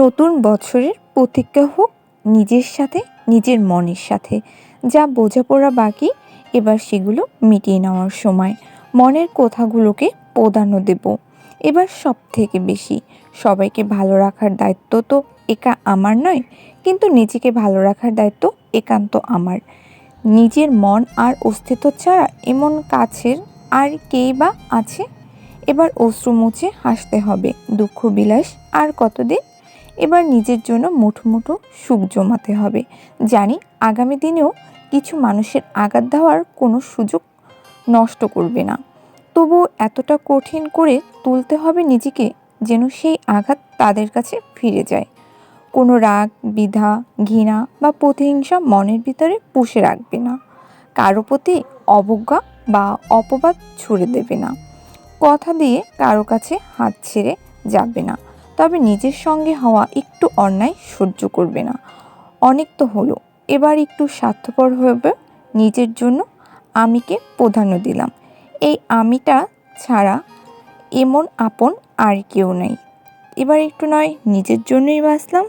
নতুন বছরের প্রতিজ্ঞা হোক নিজের সাথে, নিজের মনের সাথে। যা বোঝাপড়া বাকি, এবার সেগুলো মিটিয়ে নেওয়ার সময়। মনের কথাগুলোকে প্রাধান্য দেব। এবার সব থেকে বেশি। সবাইকে ভালো রাখার দায়িত্ব তো একা আমার নয়, কিন্তু নিজেকে ভালো রাখার দায়িত্ব একান্ত আমার। নিজের মন আর অস্তিত্ব ছাড়া এমন কাছের আর কেই বা আছে? এবার অশ্রু মুছে হাসতে হবে, দুঃখ বিলাস আর কতদিন এবার নিজের জন্য মুঠো মুঠো সুখ জমাতে হবে। জানি আগামী দিনেও কিছু মানুষের আঘাত দেওয়ার কোনো সুযোগ নষ্ট করবে না। তবুও এতটা কঠিন করে তুলতে হবে নিজেকে যেন সেই আঘাত তাদের কাছে ফিরে যায়। কোনো রাগ দ্বিধা ঘৃণা বা প্রতিহিংসা মনের ভিতরে পুষে রাখবে না। কারও প্রতি অবজ্ঞা বা অপবাদ ছুড়ে দেবে না। কথা দিয়ে কারও কাছে হাত ছেড়ে যাবে না। তবে নিজের সঙ্গে হওয়া একটু অন্যায় সহ্য করবে না। অনেক তো হলো। এবার একটু স্বার্থপর হবে নিজের জন্য আমিকে প্রাধান্য দিলাম। এই আমিটা ছাড়া এমন আপন আর কেউ নেই। এবার একটু নয়, নিজের জন্যই বাঁচলাম।